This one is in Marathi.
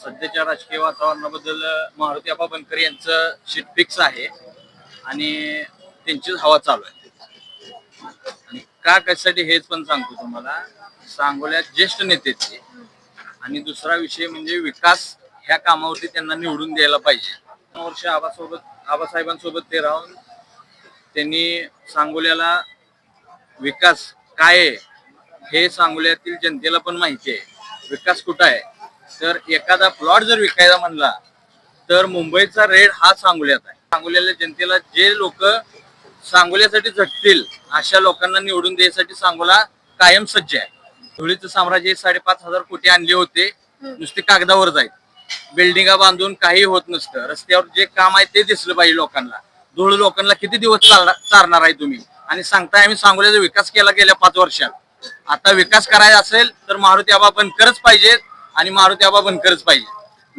सध्याच्या राजकीय वातावरणाबद्दल मारुती आबा बनकर यांचं शीट फिक्स आहे. आणि त्यांचीच हवा चालू आहे. आणि का कशासाठी हेच पण सांगतो तुम्हाला. सांगोल्यात ज्येष्ठ नेतेचे आणि दुसरा विषय म्हणजे विकास ह्या कामावरती त्यांना निवडून द्यायला पाहिजे. वर्ष आबासोबत आबासाहेबांसोबत ते राहून त्यांनी सांगोल्याला विकास काय आहे हे सांगोल्यातील जनतेला पण माहिती आहे. विकास कुठं आहे? तर एखादा प्लॉट जर विकायचा म्हणला तर मुंबईचा रेट हा सांगोल्यात आहे. सांगोल्याच्या जनतेला जे लोक सांगोल्यासाठी झटतील अशा लोकांना निवडून द्यायसाठी सांगोला कायम सज्ज आहे. धुळीचं साम्राज्य हे साडेपाच हजार कोटी आणले होते नुसते कागदावर जाईल. बिल्डिंगा बांधून काही होत नसतं. रस्त्यावर जे काम आहे ते दिसलं पाहिजे लोकांना. धुळ लोकांना किती दिवस चालणार आहे तुम्ही? आणि सांगताय आम्ही सांगोल्याचा विकास केला गेल्या पाच वर्षात. आता विकास करायचा असेल तर मारुती आबा बनकरच पाहिजेत. आणि मारुती आबा बनकरच पाहिजे.